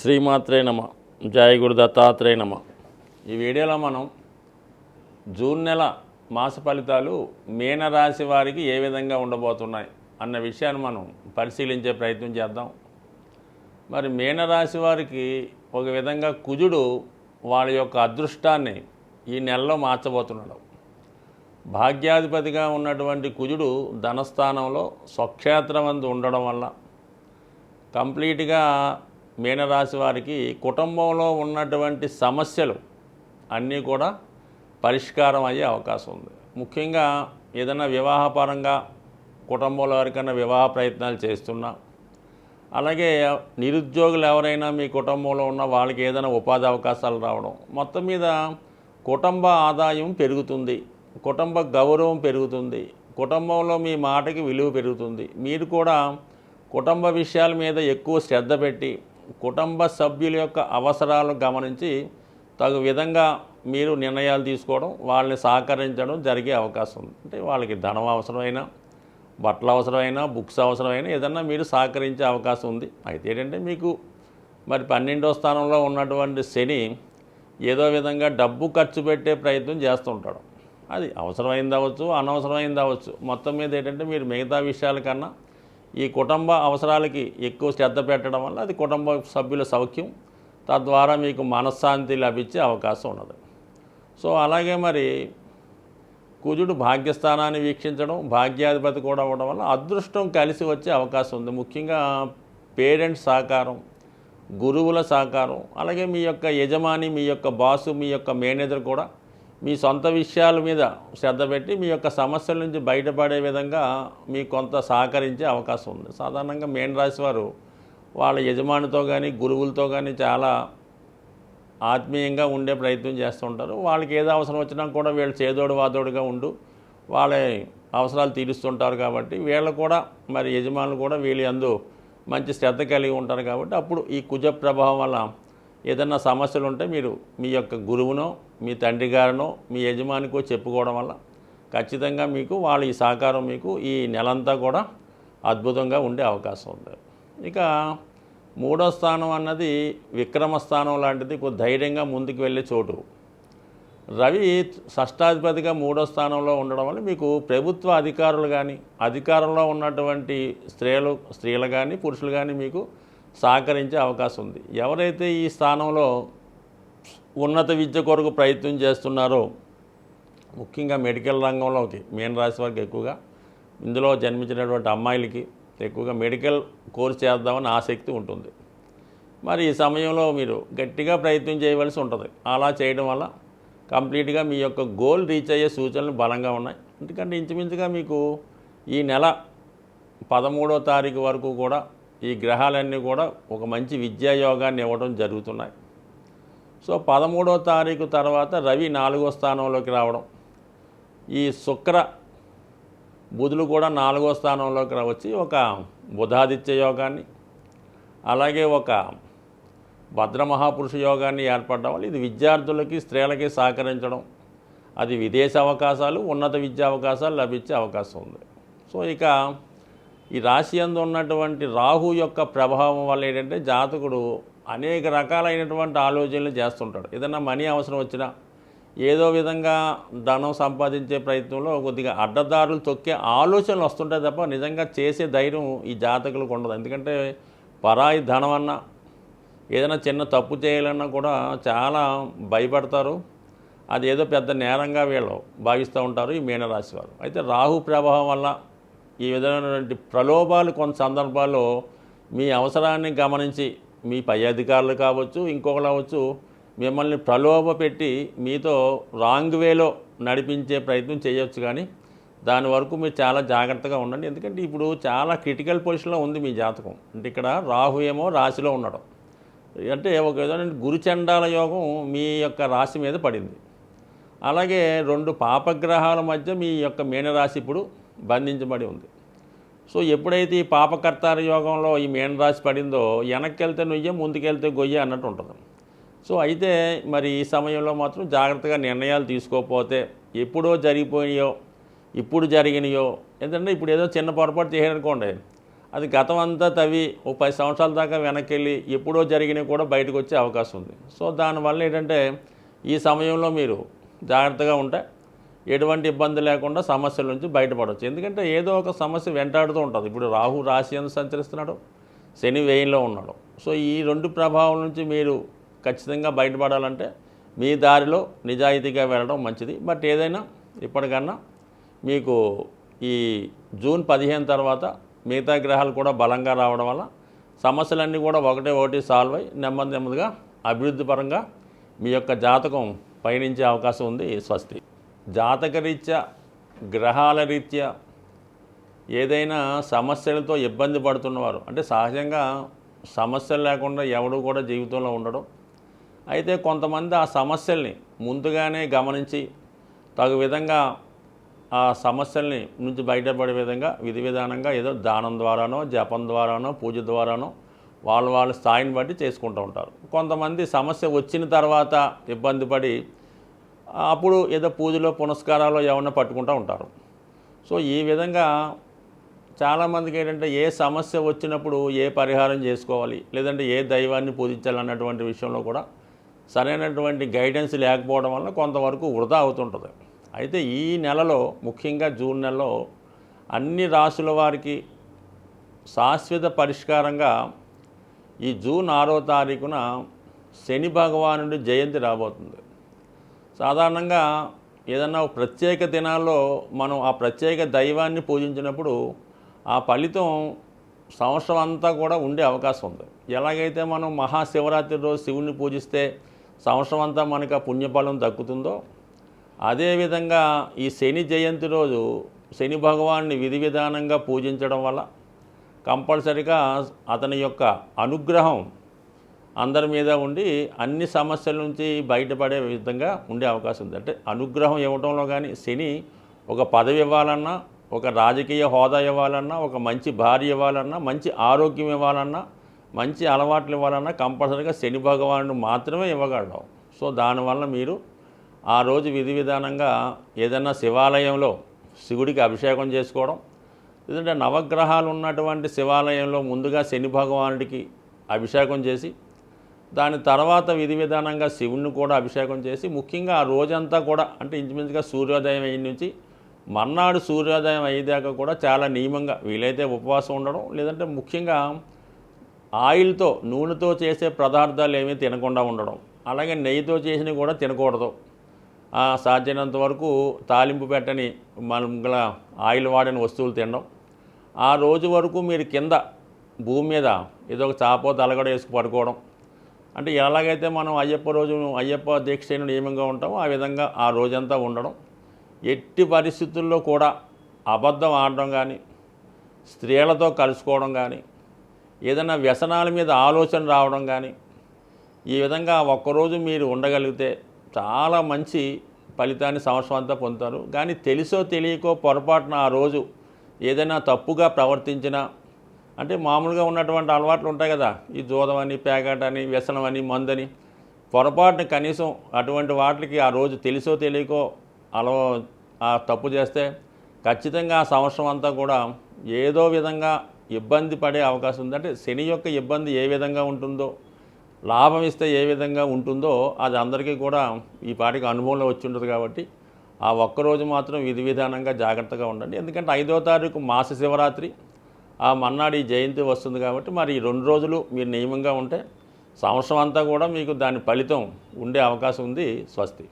శ్రీమాత్రే నమ. జయ గురు దత్తాత్రేయ నమ. ఈ వీడియోలో మనం జూన్ నెల మాస ఫలితాలు మీనరాశి వారికి ఏ విధంగా ఉండబోతున్నాయి అన్న విషయాన్ని మనం పరిశీలించే ప్రయత్నం చేద్దాం. మరి మీనరాశి వారికి ఒక విధంగా కుజుడు వాళ్ళ యొక్క అదృష్టాన్ని ఈ నెలలో మార్చబోతున్నాడు. భాగ్యాధిపతిగా ఉన్నటువంటి కుజుడు ధనస్థానంలో స్వక్షేత్రమందు ఉండడం వల్ల కంప్లీట్గా మీనరాశి వారికి కుటుంబంలో ఉన్నటువంటి సమస్యలు అన్నీ కూడా పరిష్కారం అయ్యే అవకాశం ఉంది. ముఖ్యంగా ఏదైనా వివాహపరంగా కుటుంబంలో ఎవరికైనా వివాహ ప్రయత్నాలు చేస్తున్నా అలాగే నిరుద్యోగులు ఎవరైనా మీ కుటుంబంలో ఉన్న వాళ్ళకి ఏదైనా ఉపాధి అవకాశాలు రావడం మొత్తం మీద కుటుంబ ఆదాయం పెరుగుతుంది కుటుంబ గౌరవం పెరుగుతుంది కుటుంబంలో మీ మాటకి విలువ పెరుగుతుంది. మీరు కూడా కుటుంబ విషయాల మీద ఎక్కువ శ్రద్ధ పెట్టి కుటుంబ సభ్యుల యొక్క అవసరాలు గమనించి తగు విధంగా మీరు నిర్ణయాలు తీసుకోవడం వాళ్ళని సహకరించడం జరిగే అవకాశం. ఉంది అంటే వాళ్ళకి ధనం అవసరమైనా బట్టలు అవసరమైనా బుక్స్ అవసరమైనా ఏదన్నా మీరు సహకరించే అవకాశం ఉంది. అయితే ఏంటంటే మీకు మరి పన్నెండో స్థానంలో ఉన్నటువంటి శని ఏదో విధంగా డబ్బు ఖర్చు పెట్టే ప్రయత్నం చేస్తుంటాడు అది అవసరమైంది అవ్వచ్చు అనవసరమైంది అవ్వచ్చు. మొత్తం మీద ఏంటంటే మీరు మిగతా విషయాల కన్నా ఈ కుటుంబ అవసరాలకి ఎక్కువ శ్రద్ధ పెట్టడం వల్ల అది కుటుంబ సభ్యుల సౌఖ్యం తద్వారా మీకు మనశ్శాంతి లభించే అవకాశం ఉన్నది. సో అలాగే మరి కుజుడు భాగ్యస్థానాన్ని వీక్షించడం భాగ్యాధిపతి కూడా అవ్వడం వల్ల అదృష్టం కలిసి వచ్చే అవకాశం ఉంది. ముఖ్యంగా పేరెంట్స్ సహకారం గురువుల సహకారం అలాగే మీ యొక్క యజమాని మీ యొక్క బాసు మీ యొక్క మేనేజర్ కూడా మీ సొంత విషయాల మీద శ్రద్ధ పెట్టి మీ యొక్క సమస్యల నుంచి బయటపడే విధంగా మీకు కొంత సహకరించే అవకాశం ఉంది. సాధారణంగా మేన్ రాశి వారు వాళ్ళ యజమానితో కానీ గురువులతో కానీ చాలా ఆత్మీయంగా ఉండే ప్రయత్నం చేస్తుంటారు వాళ్ళకి ఏదో అవసరం వచ్చినా కూడా వీళ్ళు చేదోడు వాదోడుగా ఉండు వాళ్ళ అవసరాలు తీరుస్తుంటారు కాబట్టి వీళ్ళు కూడా మరి యజమానులు కూడా వీళ్ళు అందు మంచి శ్రద్ధ కలిగి ఉంటారు కాబట్టి అప్పుడు ఈ కుజ ప్రభావం వల్ల ఏదన్నా సమస్యలు ఉంటే మీరు మీ యొక్క గురువునో మీ తండ్రి గారినో మీ యజమానికో చెప్పుకోవడం వల్ల ఖచ్చితంగా మీకు వాళ్ళ ఈ సహకారం మీకు ఈ నెలంతా కూడా అద్భుతంగా ఉండే అవకాశం ఉంది. ఇక మూడో స్థానం అన్నది విక్రమ స్థానం లాంటిది కొద్ది ధైర్యంగా ముందుకు వెళ్ళే చోటు. రవి షష్టాధిపతిగా మూడో స్థానంలో ఉండడం వల్ల మీకు ప్రభుత్వ అధికారులు కానీ అధికారంలో ఉన్నటువంటి స్త్రీలు స్త్రీలు కానీ పురుషులు కానీ మీకు సహకరించే అవకాశం ఉంది. ఎవరైతే ఈ స్థానంలో ఉన్నత విద్య కొరకు ప్రయత్నం చేస్తున్నారో ముఖ్యంగా మెడికల్ రంగంలోకి మీన రాశి వారికి ఎక్కువగా ఇందులో జన్మించినటువంటి అమ్మాయిలకి ఎక్కువగా మెడికల్ కోర్స్ చేద్దామని ఆసక్తి ఉంటుంది. మరి ఈ సమయంలో మీరు గట్టిగా ప్రయత్నం చేయవలసి ఉంటుంది. అలా చేయడం వల్ల కంప్లీట్గా మీ యొక్క గోల్ రీచ్ అయ్యే సూచనలు బలంగా ఉన్నాయి. ఎందుకంటే ఇంచుమించుగా మీకు ఈ నెల పదమూడో తారీఖు వరకు కూడా ఈ గ్రహాలన్నీ కూడా ఒక మంచి విద్యా యోగాన్ని ఇవ్వడం జరుగుతున్నాయి. సో పదమూడో తారీఖు తర్వాత రవి నాలుగో స్థానంలోకి రావడం. ఈ శుక్ర బుధులు కూడా నాలుగో స్థానంలోకి రావచ్చి ఒక బుధాదిత్య యోగాన్ని అలాగే ఒక భద్రమహాపురుష యోగాన్ని ఏర్పడడం వల్ల ఇది విద్యార్థులకి స్త్రీలకి సహకరించడం. అది విదేశ అవకాశాలు ఉన్నత విద్యా అవకాశాలు లభించే అవకాశం ఉంది. సో ఇక ఈ రాశి అందు ఉన్నటువంటి రాహు యొక్క ప్రభావం వల్ల ఏంటంటే జాతకుడు అనేక రకాలైనటువంటి ఆలోచనలు చేస్తుంటాడు. ఏదైనా మనీ అవసరం వచ్చినా ఏదో విధంగా ధనం సంపాదించే ప్రయత్నంలో కొద్దిగా అడ్డదారులు తొక్కే ఆలోచనలు వస్తుంటాయి తప్ప నిజంగా చేసే ధైర్యం ఈ జాతకులకు ఉండదు. ఎందుకంటే పరాయి ధనం అన్నా ఏదైనా చిన్న తప్పు చేయాలన్నా కూడా చాలా భయపడతారు. అది ఏదో పెద్ద నేరంగా వీళ్ళు భావిస్తూ ఉంటారు ఈ మీనరాశి వారు. అయితే రాహు ప్రభావం వల్ల ఈ విధమైనటువంటి ప్రలోభాలు కొంత సందర్భాల్లో మీ అవసరాన్ని గమనించి మీ పై అధికారులు కావచ్చు ఇంకొకరు అవ్వచ్చు మిమ్మల్ని ప్రలోభ పెట్టి మీతో రాంగ్ వేలో నడిపించే ప్రయత్నం చేయొచ్చు కానీ దాని వరకు మీరు చాలా జాగ్రత్తగా ఉండండి. ఎందుకంటే ఇప్పుడు చాలా క్రిటికల్ పొజిషన్లో ఉంది మీ జాతకం. అంటే ఇక్కడ రాహు ఏమో రాశిలో ఉండడం. అంటే ఒక విధమైన గురుచండాల యోగం మీ యొక్క రాశి మీద పడింది. అలాగే రెండు పాపగ్రహాల మధ్య మీ యొక్క మీనరాశి ఇప్పుడు బంధించబడి ఉంది. సో ఎప్పుడైతే ఈ పాపకర్తార యోగంలో ఈ మీనరాశి పడిందో వెనక్కెళ్తే నుయ్య ముందుకెళ్తే గొయ్య అన్నట్టు ఉంటుంది. సో అయితే మరి ఈ సమయంలో మాత్రం జాగ్రత్తగా నిర్ణయాలు తీసుకోకపోతే ఎప్పుడో జరిగిపోయినాయో ఇప్పుడు జరిగినాయో ఎందుకంటే ఇప్పుడు ఏదో చిన్న పొరపాటు చేయాలనుకోండి అది గతం అంతా తవ్వి ఓ పది సంవత్సరాల దాకా వెనక్కి వెళ్ళి ఎప్పుడో జరిగినవి కూడా బయటకు వచ్చే అవకాశం ఉంది. సో దానివల్ల ఏంటంటే ఈ సమయంలో మీరు జాగ్రత్తగా ఉంటే ఎటువంటి ఇబ్బంది లేకుండా సమస్యల నుంచి బయటపడవచ్చు. ఎందుకంటే ఏదో ఒక సమస్య వెంటాడుతూ ఉంటుంది. ఇప్పుడు రాహు రాశి ఎందుకు సంచరిస్తున్నాడు శని వ్యయంలో ఉన్నాడు. సో ఈ రెండు ప్రభావం నుంచి మీరు ఖచ్చితంగా బయటపడాలంటే మీ దారిలో నిజాయితీగా వెళ్ళడం మంచిది. బట్ ఏదైనా ఇప్పటికన్నా మీకు ఈ జూన్ పదిహేను తర్వాత మిగతా గ్రహాలు కూడా బలంగా రావడం వల్ల సమస్యలన్నీ కూడా ఒకటే ఒకటి సాల్వ్ అయ్యి నెమ్మది నెమ్మదిగా అభివృద్ధి పరంగా మీ యొక్క జాతకం పయనించే అవకాశం ఉంది. స్వస్తి. జాతకరీత్యా గ్రహాల రీత్యా ఏదైనా సమస్యలతో ఇబ్బంది పడుతున్నవారు అంటే సహజంగా సమస్యలు లేకుండా ఎవడు కూడా జీవితంలో ఉండడం. అయితే కొంతమంది ఆ సమస్యల్ని ముందుగానే గమనించి తగు విధంగా ఆ సమస్యల్ని నుంచి బయటపడే విధంగా విధి విధానంగా ఏదో దానం ద్వారానో జపం ద్వారానో పూజ ద్వారానో వాళ్ళ వాళ్ళ స్థాయిని బట్టి చేసుకుంటూ ఉంటారు. కొంతమంది సమస్య వచ్చిన తర్వాత ఇబ్బంది పడి అప్పుడు ఏదో పూజలో పునస్కారాలు ఏమన్నా పట్టుకుంటూ ఉంటారు. సో ఈ విధంగా చాలామందికి ఏంటంటే ఏ సమస్య వచ్చినప్పుడు ఏ పరిహారం చేసుకోవాలి లేదంటే ఏ దైవాన్ని పూజించాలన్నటువంటి విషయంలో కూడా సరైనటువంటి గైడెన్స్ లేకపోవడం వల్ల కొంతవరకు వృధా అవుతుంటుంది. అయితే ఈ నెలలో ముఖ్యంగా జూన్ నెలలో అన్ని రాసుల వారికి శాశ్వత పరిష్కారంగా ఈ జూన్ ఆరో తారీఖున శని భగవానుడి జయంతి రాబోతుంది. సాధారణంగా ఏదన్నా ప్రత్యేక దినాల్లో మనం ఆ ప్రత్యేక దైవాన్ని పూజించినప్పుడు ఆ ఫలితం సంవత్సరం అంతా కూడా ఉండే అవకాశం ఉంది. ఎలాగైతే మనం మహాశివరాత్రి రోజు శివుణ్ణి పూజిస్తే సంవత్సరం అంతా మనకు ఆ పుణ్యఫలం దక్కుతుందో అదేవిధంగా ఈ శని జయంతి రోజు శని భగవాన్ని విధి విధానంగా పూజించడం వల్ల కంపల్సరిగా అతని యొక్క అనుగ్రహం అందరి మీద ఉండి అన్ని సమస్యల నుంచి బయటపడే విధంగా ఉండే అవకాశం ఉంది. అంటే అనుగ్రహం ఇవ్వడంలో కానీ శని ఒక పదవి ఇవ్వాలన్నా ఒక రాజకీయ హోదా ఇవ్వాలన్నా ఒక మంచి భార్య ఇవ్వాలన్నా మంచి ఆరోగ్యం ఇవ్వాలన్నా మంచి అలవాట్లు ఇవ్వాలన్నా కంపల్సరీగా శని భగవానుడు మాత్రమే ఇవ్వగలడం. సో దానివల్ల మీరు ఆ రోజు విధి విధానంగా ఏదైనా శివాలయంలో శివుడికి అభిషేకం చేసుకోవడం లేదంటే నవగ్రహాలు ఉన్నటువంటి శివాలయంలో ముందుగా శని భగవానుడికి అభిషేకం చేసి దాని తర్వాత విధి విధానంగా శివుణ్ణి కూడా అభిషేకం చేసి ముఖ్యంగా ఆ రోజంతా కూడా అంటే ఇంచుమించుగా సూర్యోదయం అయిన నుంచి మర్నాడు సూర్యోదయం అయ్యేదాకా కూడా చాలా నియమంగా వీలైతే ఉపవాసం ఉండడం లేదంటే ముఖ్యంగా ఆయిల్తో నూనెతో చేసే పదార్థాలు ఏమీ తినకుండా ఉండడం అలాగే నెయ్యితో చేసినవి కూడా తినకూడదు. సాధ్యమైనంత వరకు తాలింపు పెట్టని మనం గల ఆయిల్ వాడిన వస్తువులు తినడం. ఆ రోజు వరకు మీరు కింద భూమి మీద ఏదో ఒక చాపో తలగడ వేసుకు పడుకోవడం. అంటే ఎలాగైతే మనం అయ్యప్ప రోజు అయ్యప్ప దీక్ష నియమంగా ఉంటామో ఆ విధంగా ఆ రోజంతా ఉండడం. ఎట్టి పరిస్థితుల్లో కూడా అబద్ధం ఆడడం కానీ స్త్రీలతో కలుసుకోవడం కానీ ఏదైనా వ్యసనాల మీద ఆలోచన రావడం కానీ ఈ విధంగా ఒక్కరోజు మీరు ఉండగలిగితే చాలా మంచి ఫలితాన్ని సంవత్సరం అంతా పొందుతారు. కానీ తెలుసో తెలియకో పొరపాటున ఆ రోజు ఏదైనా తప్పుగా ప్రవర్తించినా అంటే మామూలుగా ఉన్నటువంటి అలవాట్లు ఉంటాయి కదా. ఈ జూదమని ప్యాకెట్ అని వ్యసనం అని మందని. పొరపాటున కనీసం అటువంటి వాటికి ఆ రోజు తెలుసో తెలియకో అలవ ఆ తప్పు చేస్తే ఖచ్చితంగా ఆ సంవత్సరం అంతా కూడా ఏదో విధంగా ఇబ్బంది పడే అవకాశం ఉంది. అంటే శని యొక్క ఇబ్బంది ఏ విధంగా ఉంటుందో లాభం ఇస్తే ఏ విధంగా ఉంటుందో అది అందరికీ కూడా ఈ పాటికి అనుభవంలో వచ్చి ఉంటుంది కాబట్టి ఆ ఒక్కరోజు మాత్రం విధి విధానంగా జాగ్రత్తగా ఉండండి. ఎందుకంటే ఐదో తారీఖు మాస శివరాత్రి. ఆ మన్నాడు ఈ జయంతి వస్తుంది కాబట్టి మరి ఈ రెండు రోజులు మీరు నియమంగా ఉంటే సంవత్సరం అంతా కూడా మీకు దాని ఫలితం ఉండే అవకాశం ఉంది స్వస్తి.